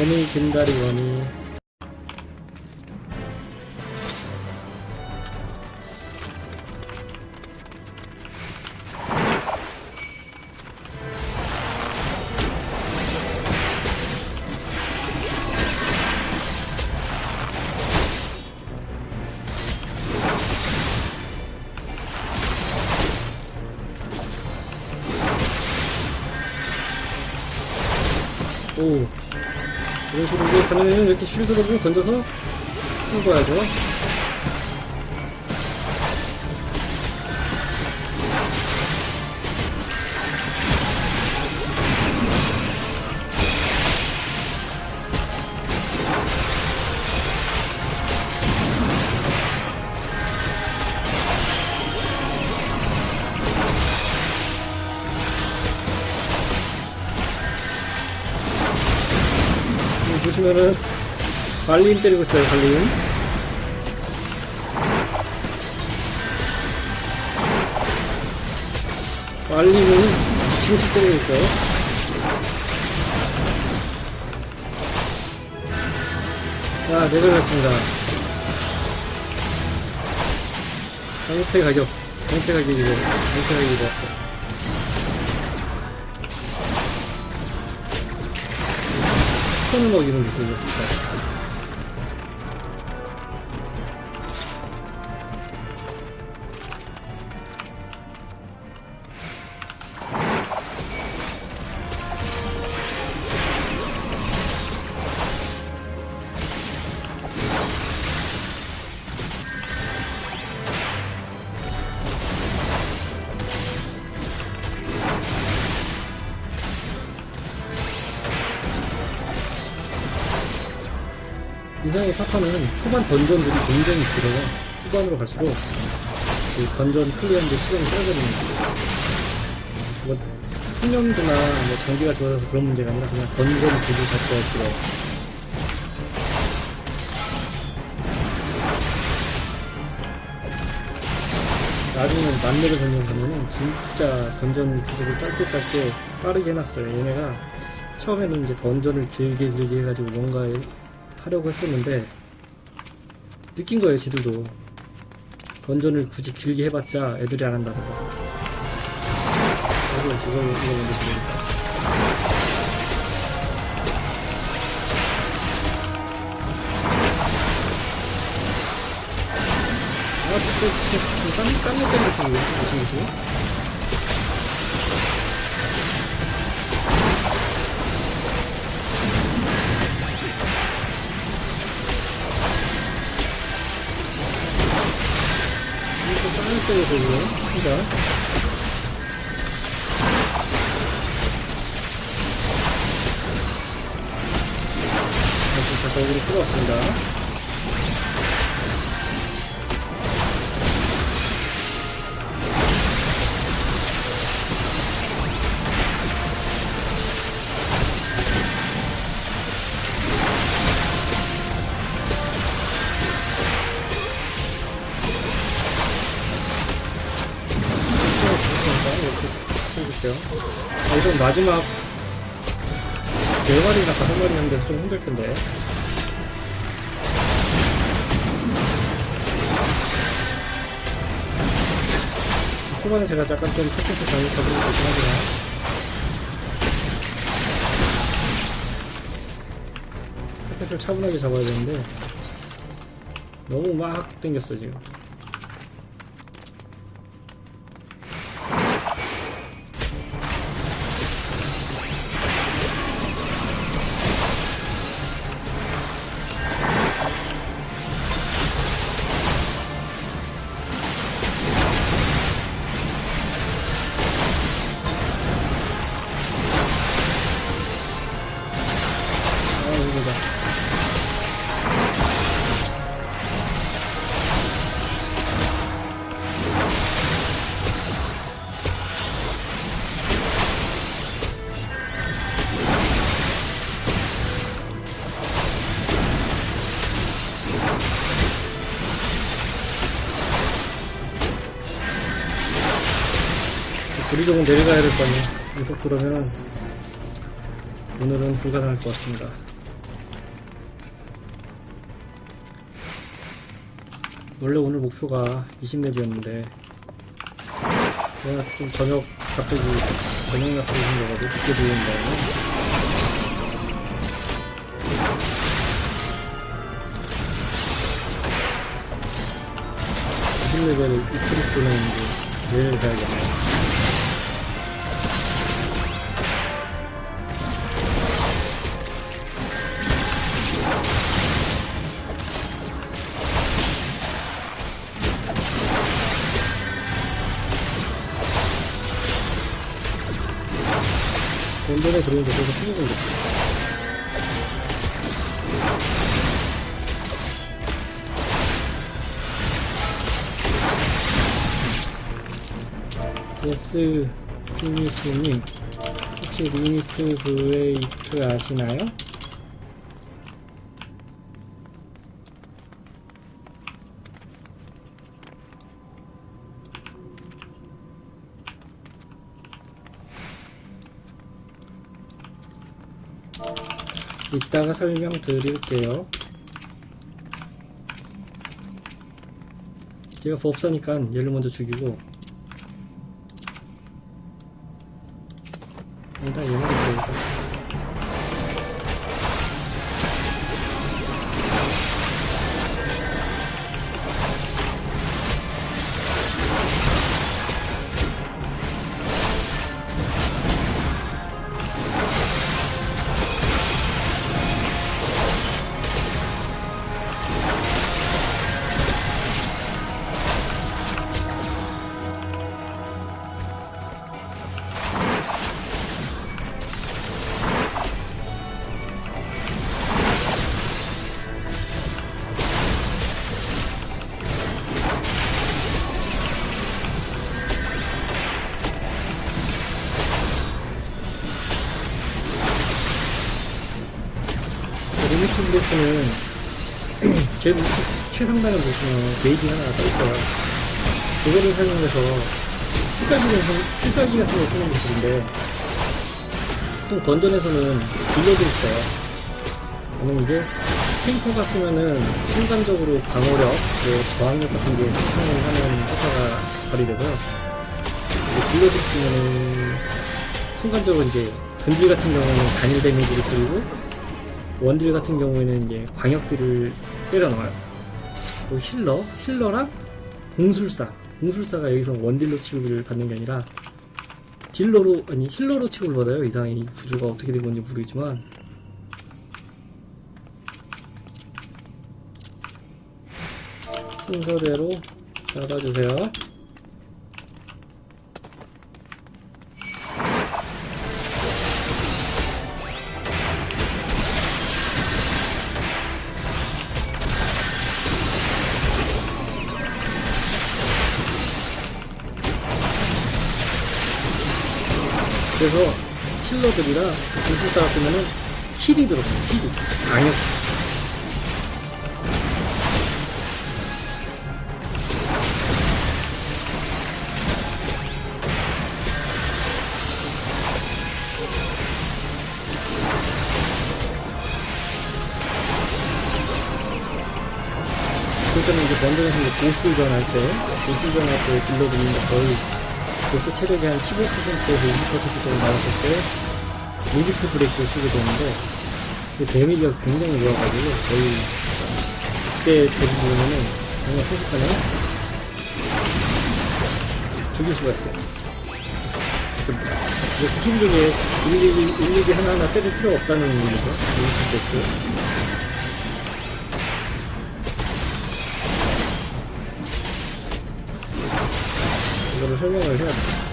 원이 긴다리 원이 쉴드를 좀 던져서 쏘아야죠. 여기 보시면은 발림 때리고 있어요 발림 발림은 진실 때리고 있어요. 자 내려갔습니다. 방패 가격 방패 가격이고 방패 가격이 나왔어 천원 먹이는 느낌이었을까 이상의 사탄은 초반 던전들이 굉장히 길어요. 후반으로 갈수록 그 던전 클리어하는데 시간이 짧아지는. 뭐 숙련도나 뭐 장비가 좋아서 그런 문제가 아니라 그냥 던전 구조 자체가 길어요. 나중에 만렙을 던전하면은 진짜 던전 구조를 짧게 짧게 빠르게 해놨어요. 얘네가 처음에는 이제 던전을 길게 길게 해가지고 뭔가 하려고 했었는데 느낀 거예요 지들도. 던전을 굳이 길게 해봤자 애들이 안 한다고 이거 이거 이거 먼저 보니까. 아 진짜 진짜 깜 깜짝 놀랐어 이거 무슨 무슨 놀랐어 이거. 진짜 다시 자석으로 끌어왔습니다 마지막 네 마리나 다섯 마리 하는데 좀 힘들 텐데. 초반에 제가 약간 좀 테크스 잘못 잡은 것 같긴 하지만. 테크스를 차분하게 잡아야 되는데, 너무 막 땡겼어, 지금. 우리 조금 내려가야 될 거 아니에요 계속 그러면은 오늘은 불가능할 것 같습니다 원래 오늘 목표가 20렙이었는데 내가 좀 저녁 갑자기 저녁 같은 거 가지고 늦게 들어온 다음에 레벨 이틀이 끄는 게 내일 가야겠네요. 전에 들어오는데 계속 수익을 냈어 예스 피니스님. 혹시 리미트 브레이크 아시나요? 이따가 설명드릴게요. 제가 법사니까 얘를 먼저 죽이고 제 우측 최상단을 보시면 게이지 하나가 떠있어요. 그거를 사용해서 필살기를, 선- 필살기 같은 걸 쓰는 기술인데 또 던전에서는 딜러도 있어요. 저는 이게 탱커가 쓰면은 순간적으로 방어력, 뭐 저항력 같은 게 상승을 하는 효과가 발휘되고요. 딜러도 쓰면은 순간적으로 이제 근딜 같은 경우는 단일 데미지를 뿌리고 원딜 같은 경우에는 이제 광역들을 때려 넣어요. 그리고 힐러, 힐러랑 공술사, 공술사가 여기서 원딜로 취급을 받는 게 아니라 딜러로 아니 힐러로 취급을 받아요. 이상의 이 구조가 어떻게 된 건지 모르겠지만 순서대로 잡아주세요. 힐러들이라 공술사가 쓰면은 힐이 들어가요. 힐이 강력. 그때는 이제 먼저에서 이제 보스전 할 때, 보스전 할 때 딜러들이 거의 보스 체력이 한 15%에서 20% 정도 나왔을 때, 리미트 브레이크를 쓰게 되는데, 그 데미지가 굉장히 좋아가지고, 거의, 그때 대부분은 정말 순식간에 죽일 수가 있어요. 그 힘들게 일일이, 일일이 하나하나 때릴 필요 없다는 의미죠. 리미트 브레이크. 이거를 설명을 해야 돼.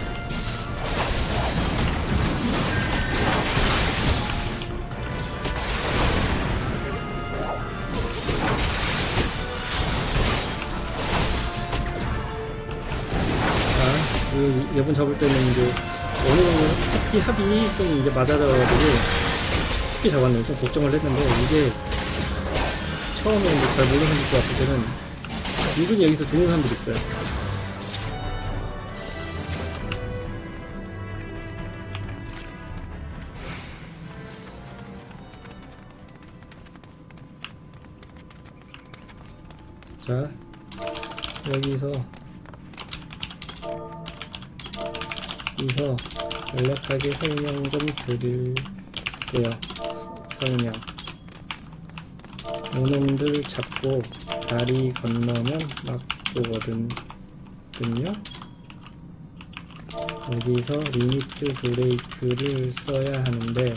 그 여분 잡을 때는 이제 어느 정도 파티 합이 좀 이제 맞아져가지고 쉽게 잡았네요. 좀 걱정을 했는데 이게 처음에 이제 잘 모르는 분들 왔을 때는 은근히 여기서 죽는 사람들이 있어요. 자, 여기서 여기서 간략하게 설명 좀 드릴게요. 설명. 요놈들 잡고 다리 건너면 막도거든요. 여기서 리미트 브레이크를 써야 하는데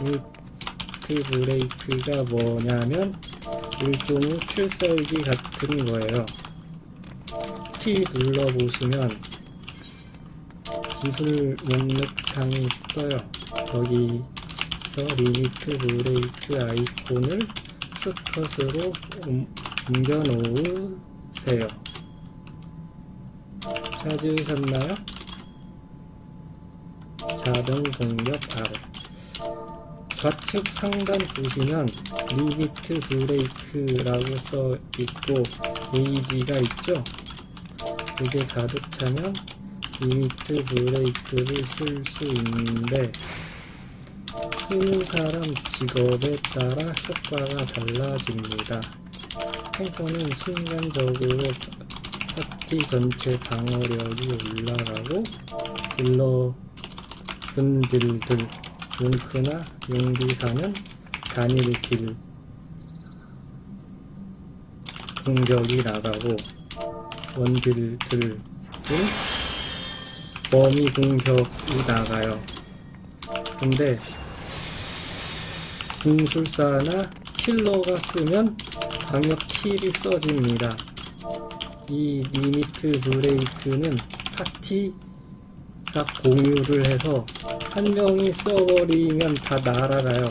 리미트 브레이크가 뭐냐면 일종의 필살기 같은 거예요. P 눌러보시면 기술 목록창이 떠요. 거기서 리미트 브레이크 아이콘을 숏컷으로 옮- 옮겨 놓으세요. 찾으셨나요? 자동 공격 아래. 좌측 상단 보시면 리미트 브레이크라고 써 있고 게이지가 있죠? 그게 가득 차면 리미트 브레이크를 쓸 수 있는데 쓰는 사람 직업에 따라 효과가 달라집니다. 탱커는 순간적으로 파티 전체 방어력이 올라가고 딜러 분들들 뭉크나 용기사는 단일킬 공격이 나가고 원딜들은 범위 공격이 나가요. 근데 궁술사나 힐러가 쓰면 방역 킬이 써집니다. 이 리미트 브레이크는 파티가 공유를 해서 한 명이 써버리면 다 날아가요.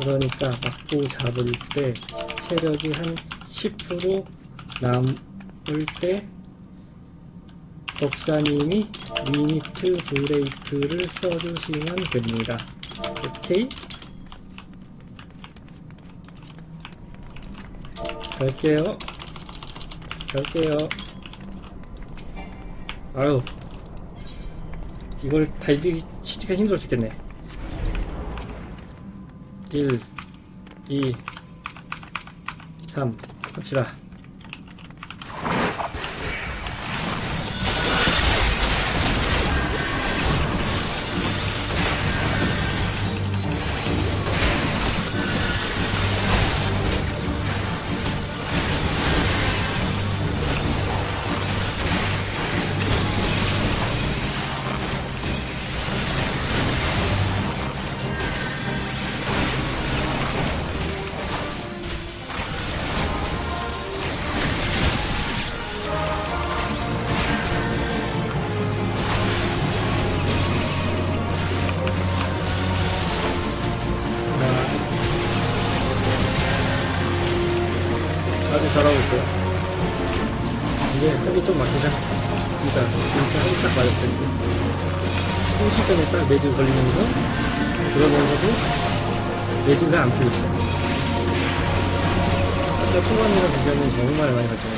그러니까 막고 잡을 때 체력이 한 10% 남을 때 법사님이 리미트 브레이크를 써주시면 됩니다. 오케이? 갈게요. 갈게요. 아유. 이걸 달리기 치기가 힘들어 죽겠네. 1, 2, 3, 갑시다. 걸리면서, 그러면서도 매즈가 안 풀렸어요. 아까 초반이랑 비교하면 정말 많이 발전했어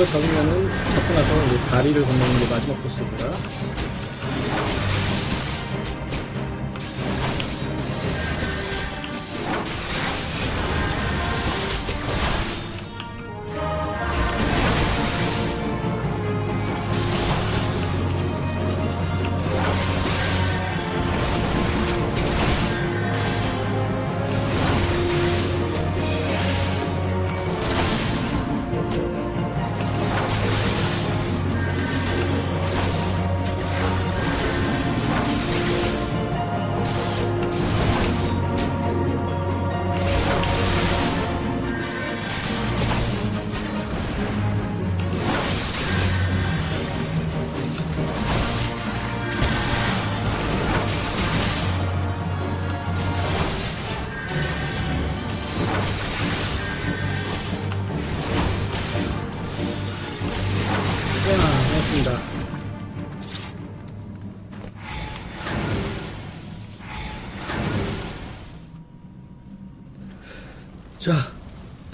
이거 잡으면은 잡고 나서 다리를 건너는 게 마지막 코스입니다.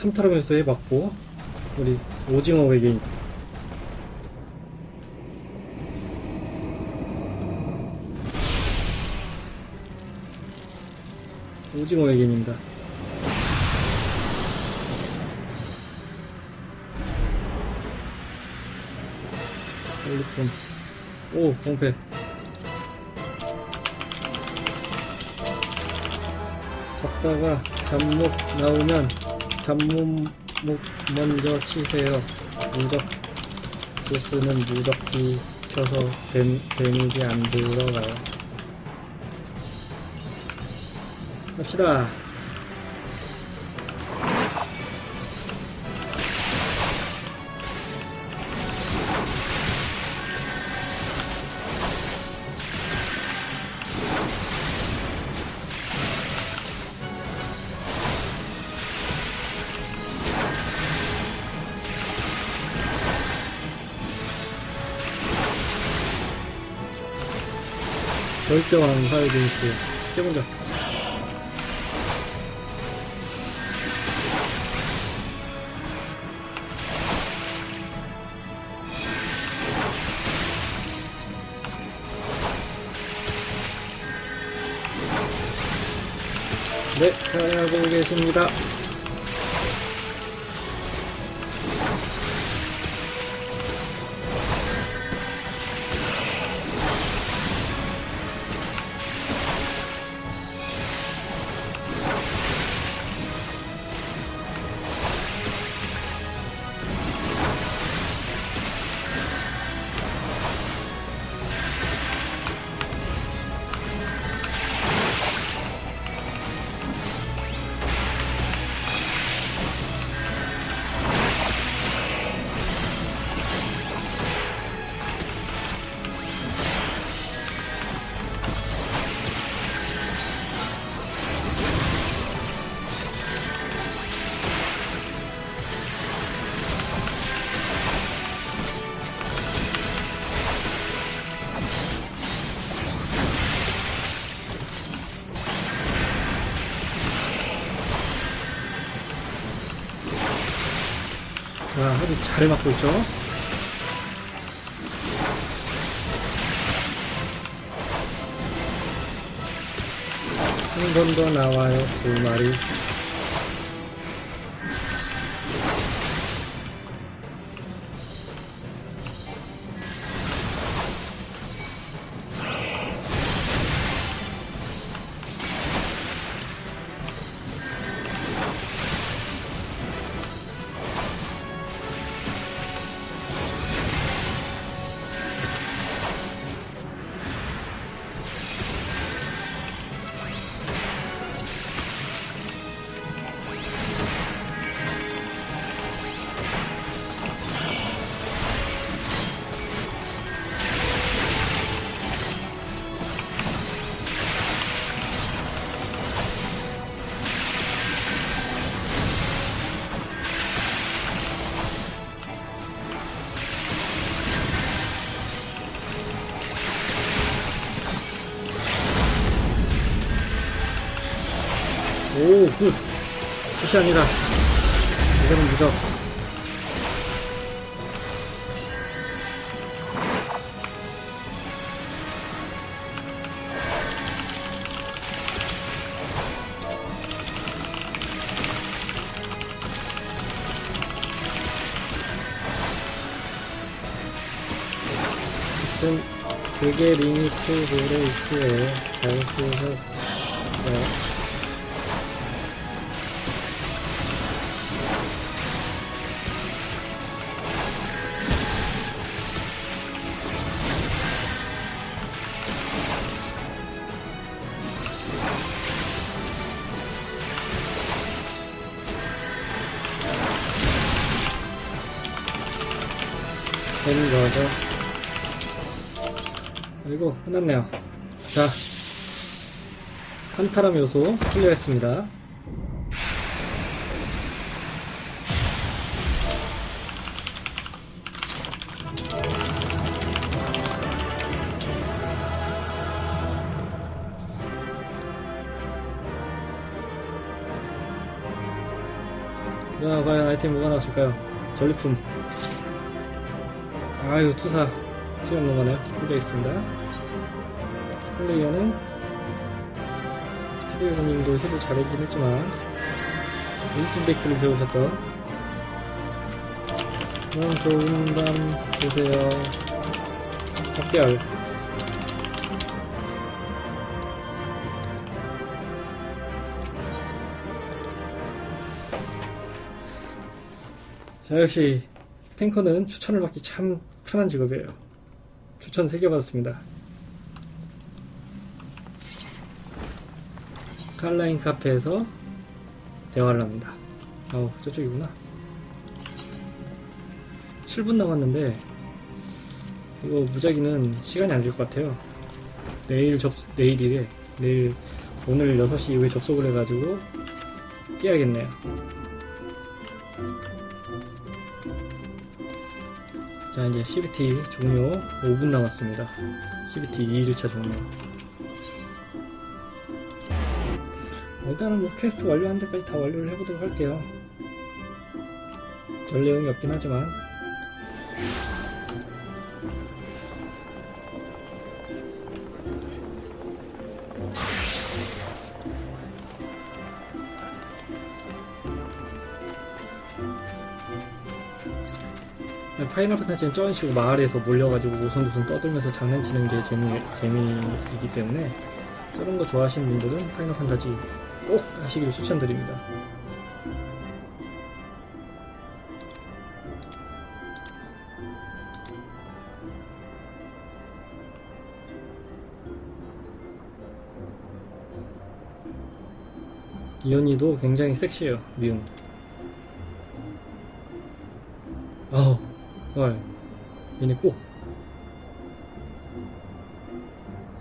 탐타람에서 해봤고, 우리 오징어 외계인. 오징어 외계인입니다. 빨리 좀. 오, 봉패. 잡다가 잡목 나오면 잡목 먼저 치세요. 무적 보스는 무적기 켜서 데, 데미지 안 들어가요. 갑시다. 절대왕 하이든스 세번째 네, 잘하고 계십니다. 아주 잘 맞고 있죠? 한 번 더 나와요, 두 마리. 아니라. 이제는 무적. 그게 리미트 브레이크에 잘 쓰셨어요. 끝났네요. 자, 한타람 요소 클리어했습니다. 자, 과연 아이템 뭐가 나왔을까요? 전리품. 아유, 투사. 시간 넘어가네요. 풀려 있습니다. 플레이어는 스피드웨어님도 힐을 잘하긴 했지만, 인팀베이크를 배우셨던 그럼 좋은 밤 되세요. 작별. 자, 역시 탱커는 추천을 받기 참 편한 직업이에요. 추천 3개 받았습니다. 칼라인 카페에서 대화를 합니다. 어, 저쪽이구나. 7분 남았는데, 이거 무작위는 시간이 안 될 것 같아요. 내일 접, 내일이래. 내일, 오늘 6시 이후에 접속을 해가지고, 깨야겠네요. 자 이제 CBT 종료 5분 남았습니다 CBT 2일차 종료 일단은 뭐 퀘스트 완료한 데까지 다 완료를 해보도록 할게요. 별 내용이 없긴 하지만. 파이널 판타지는 저런 식으로 마을에서 몰려가지고 오손도손 떠들면서 장난치는 게 재미, 재미이기 때문에 저런 거 좋아하시는 분들은 파이널 판타지 꼭 하시길 추천드립니다. 이언니도 굉장히 섹시해요, 미운. 어우, 헐, 얘네 꼭.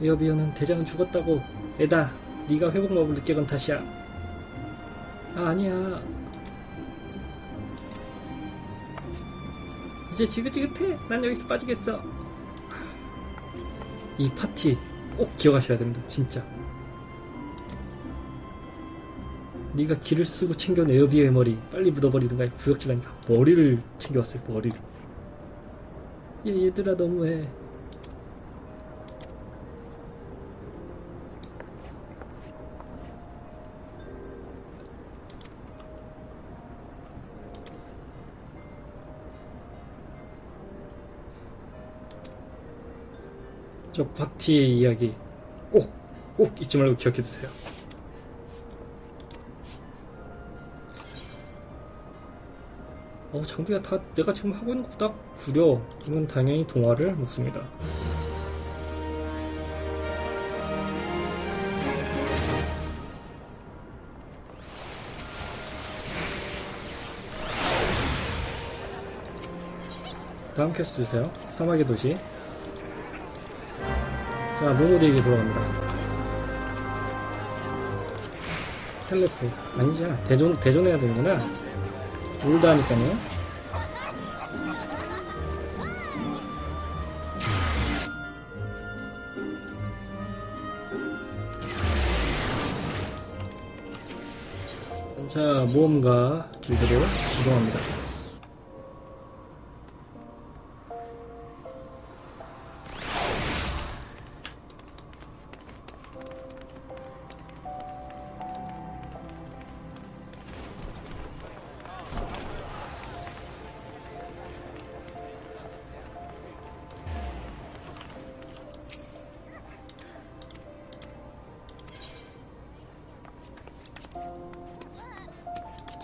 에어비어는 대장은 죽었다고. 에다, 네가 회복 마법을 늦게 건 탓이야. 아, 아니야. 이제 지긋지긋해. 난 여기서 빠지겠어. 이 파티 꼭 기억하셔야 됩니다. 진짜. 네가 기를 쓰고 챙겨온 에어비어의 머리 빨리 묻어버리든가 구역질하니까 머리를 챙겨왔어요 머리를 얘 얘들아 너무해 저 파티의 이야기 꼭 꼭 잊지 말고 기억해 두세요 어, 장비가 다 내가 지금 하고 있는 것보다 구려. 이건 당연히 동화를 먹습니다. 다음 퀘스트 주세요. 사막의 도시. 자, 모모디에게 돌아갑니다. 텔레포. 아니잖아. 대존, 대존해야 되는구나. 울다 하니까요. 자, 모험가 길드로 이동합니다.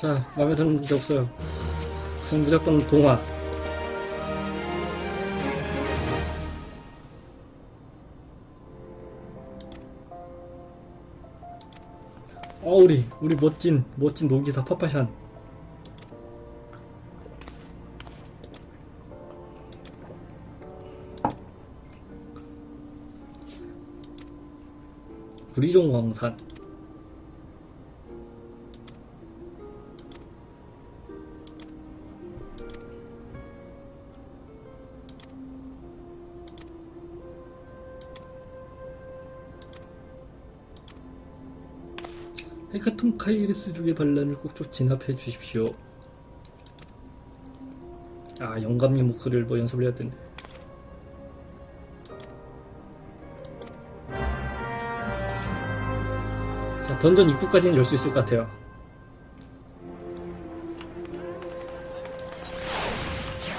자, 마음에 드는 문제 없어요. 그럼 무조건 동화. 어, 우리, 우리 멋진, 멋진 노기사 파파샨. 구리종 광산. 헤카톰 카이리스 쪽의 반란을 꼭 좀 진압해 주십시오. 아 영감님 목소리를 뭐 연습을 해야 된대 자 던전 입구까지는 열 수 있을 것 같아요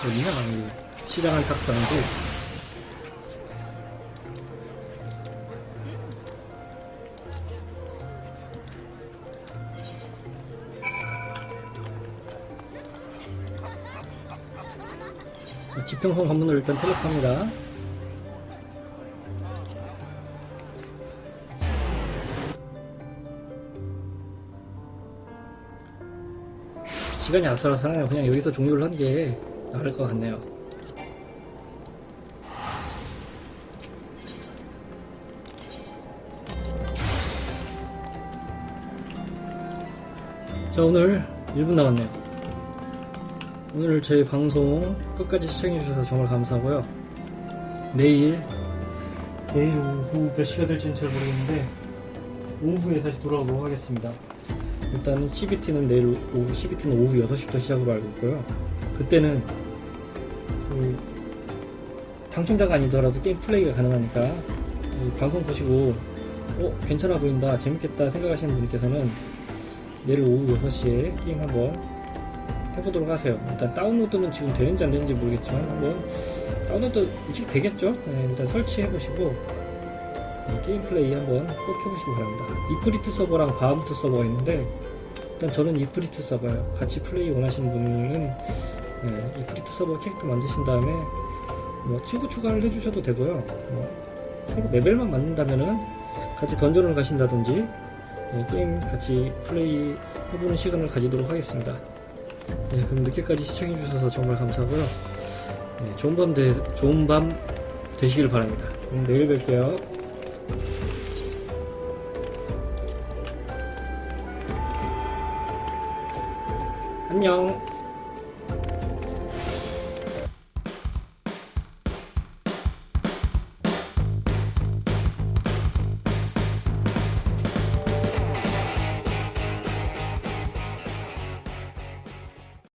여기냐 이 시장한 탁상도 자, 지평선 관문을 일단 텔레포합니다. 시간이 아슬아슬하네요. 그냥 여기서 종료를 하는 게 나을 것 같네요. 자, 오늘 1분 남았네요. 오늘 저희 방송 끝까지 시청해주셔서 정말 감사하고요. 내일, 내일 오후 몇 시가 될지는 잘 모르겠는데, 오후에 다시 돌아오도록 하겠습니다. 일단은 CBT는 내일 오후, CBT는 오후 6시부터 시작으로 알고 있고요. 그때는, 그 당첨자가 아니더라도 게임 플레이가 가능하니까, 이 방송 보시고, 어, 괜찮아 보인다, 재밌겠다 생각하시는 분께서는 내일 오후 6시에 게임 한번 해보도록 하세요. 일단 다운로드는 지금 되는지 안 되는지 모르겠지만 한번 다운로드 일찍 되겠죠? 네, 일단 설치해보시고 네, 게임 플레이 한번 꼭 해보시기 바랍니다. 이프리트 서버랑 바하무트 서버가 있는데 일단 저는 이프리트 서버요. 같이 플레이 원하시는 분은 네, 이프리트 서버 캐릭터 만드신 다음에 뭐 추구 추가를 해주셔도 되고요. 뭐 서로 레벨만 맞는다면은 같이 던전을 가신다든지 네, 게임 같이 플레이 해보는 시간을 가지도록 하겠습니다. 네, 그럼 늦게까지 시청해주셔서 정말 감사하고요. 네, 좋은 밤 되, 좋은 밤 되시길 바랍니다. 그럼 내일 뵐게요. 안녕.